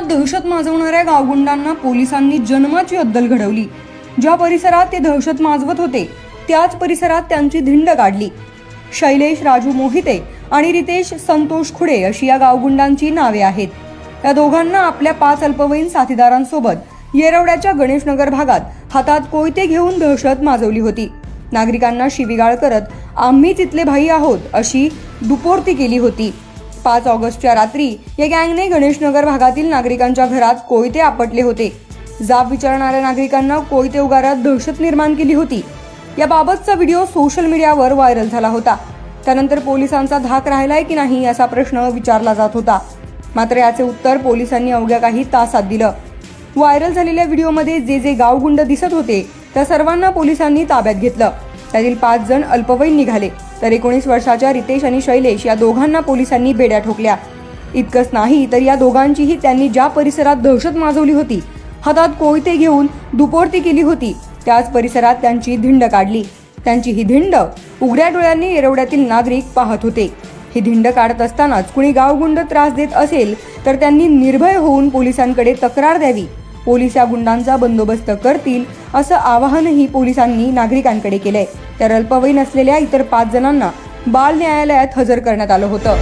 दहशत माजवणाऱ्या गावगुंडांना पोलिसांनी जन्माची अद्दल घडवली. ज्या परिसरात ते दहशत माजवत होते त्याच परिसरात त्यांची धिंड काढली शैलेश राजू मोहिते आणि रितेश संतोष खुडे अशी या गावगुंडांची नावे आहेत. या दोघांना आपल्या पाच अल्पवयीन साथीदारांसोबत येरवड्याच्या गणेशनगर भागात हातात कोयते घेऊन दहशत माजवली होती. नागरिकांना शिवीगाळ करत आम्ही तिथले भाई आहोत अशी दुपोर्ती केली होती. पाच ऑगस्टच्या रात्री या गँगने गणेशनगर भागातील नागरिकांच्या घरात कोयते आपटले होते. जाब विचारणाऱ्या नागरिकांना कोयते उगारात दहशत निर्माण केली होती. याबाबतचा व्हिडिओ सोशल मीडियावर व्हायरल झाला होता. त्यानंतर पोलिसांचा धाक राहिलाय की नाही असा प्रश्न विचारला जात होता. मात्र याचे उत्तर पोलिसांनी अवघ्या काही तासात दिलं. व्हायरल झालेल्या व्हिडिओमध्ये जे जे गावगुंड दिसत होते त्या सर्वांना पोलिसांनी ताब्यात घेतलं. त्यातील पाच जण अल्पवयीन निघाले. तर एकोणीस वर्षाच्या रितेश आणि शैलेश या दोघांना पोलिसांनी बेड्या ठोकल्या. इतकंच नाही तर या दोघांचीही त्यांनी ज्या परिसरात दहशत माजवली होती हातात कोयते घेऊन दुपोरती केली होती त्याच परिसरात त्यांची धिंड काढली. त्यांची ही धिंड उघड्या डोळ्यांनी येरवड्यातील नागरिक पाहत होते. ही धिंड काढत असतानाच कुणी गावगुंड त्रास देत असेल तर त्यांनी निर्भय होऊन पोलिसांकडे तक्रार द्यावी. पोलीस या गुंडांचा बंदोबस्त करतील असं आवाहनही पोलिसांनी नागरिकांकडे केलंय. तर अल्पवयीन असलेल्या इतर पाच जणांना बाल न्यायालयात हजर करण्यात आलं होतं.